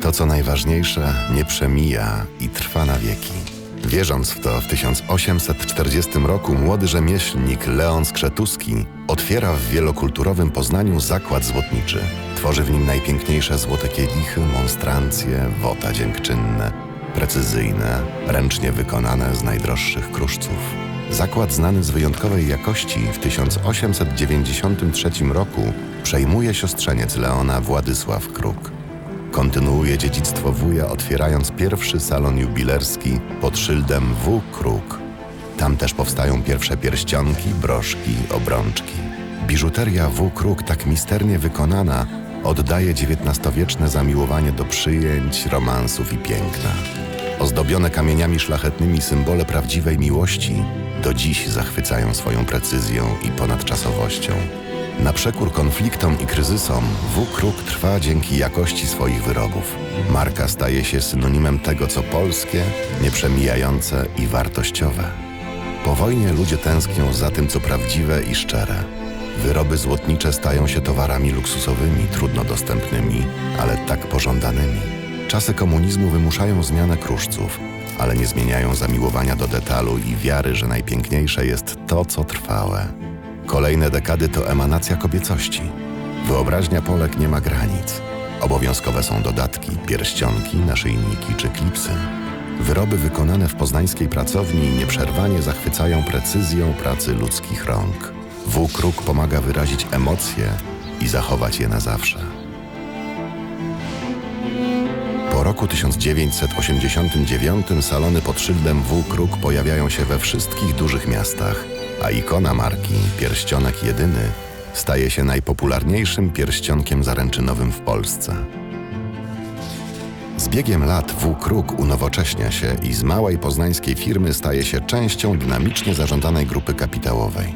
To, co najważniejsze, nie przemija i trwa na wieki. Wierząc w to, w 1840 roku młody rzemieślnik Leon Skrzetuski otwiera w wielokulturowym Poznaniu zakład złotniczy. Tworzy w nim najpiękniejsze złote kielichy, monstrancje, wota dziękczynne, precyzyjne, ręcznie wykonane z najdroższych kruszców. Zakład znany z wyjątkowej jakości w 1893 roku przejmuje siostrzeniec Leona Władysław Kruk. Kontynuuje dziedzictwo wuja, otwierając pierwszy salon jubilerski pod szyldem W. Kruk. Tam też powstają pierwsze pierścionki, broszki, obrączki. Biżuteria W. Kruk, tak misternie wykonana, oddaje XIX-wieczne zamiłowanie do przyjęć, romansów i piękna. Ozdobione kamieniami szlachetnymi symbole prawdziwej miłości do dziś zachwycają swoją precyzją i ponadczasowością. Na przekór konfliktom i kryzysom W. Kruk trwa dzięki jakości swoich wyrobów. Marka staje się synonimem tego, co polskie, nieprzemijające i wartościowe. Po wojnie ludzie tęsknią za tym, co prawdziwe i szczere. Wyroby złotnicze stają się towarami luksusowymi, trudno dostępnymi, ale tak pożądanymi. Czasy komunizmu wymuszają zmianę kruszców, ale nie zmieniają zamiłowania do detalu i wiary, że najpiękniejsze jest to, co trwałe. Kolejne dekady to emanacja kobiecości. Wyobraźnia Polek nie ma granic. Obowiązkowe są dodatki, pierścionki, naszyjniki czy klipsy. Wyroby wykonane w poznańskiej pracowni nieprzerwanie zachwycają precyzją pracy ludzkich rąk. W. Kruk pomaga wyrazić emocje i zachować je na zawsze. Po roku 1989 salony pod szyldem W. Kruk pojawiają się we wszystkich dużych miastach, a ikona marki, pierścionek jedyny, staje się najpopularniejszym pierścionkiem zaręczynowym w Polsce. Z biegiem lat W. Kruk unowocześnia się i z małej poznańskiej firmy staje się częścią dynamicznie zarządzanej grupy kapitałowej.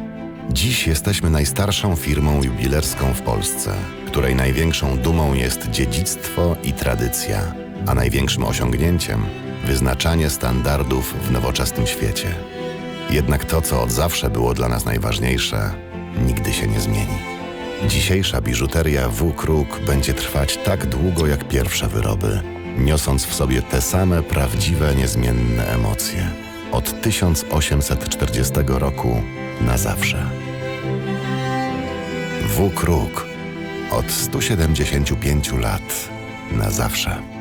Dziś jesteśmy najstarszą firmą jubilerską w Polsce, której największą dumą jest dziedzictwo i tradycja, a największym osiągnięciem wyznaczanie standardów w nowoczesnym świecie. Jednak to, co od zawsze było dla nas najważniejsze, nigdy się nie zmieni. Dzisiejsza biżuteria W. Kruk będzie trwać tak długo jak pierwsze wyroby, niosąc w sobie te same prawdziwe, niezmienne emocje. Od 1840 roku na zawsze. W. Kruk od 175 lat na zawsze.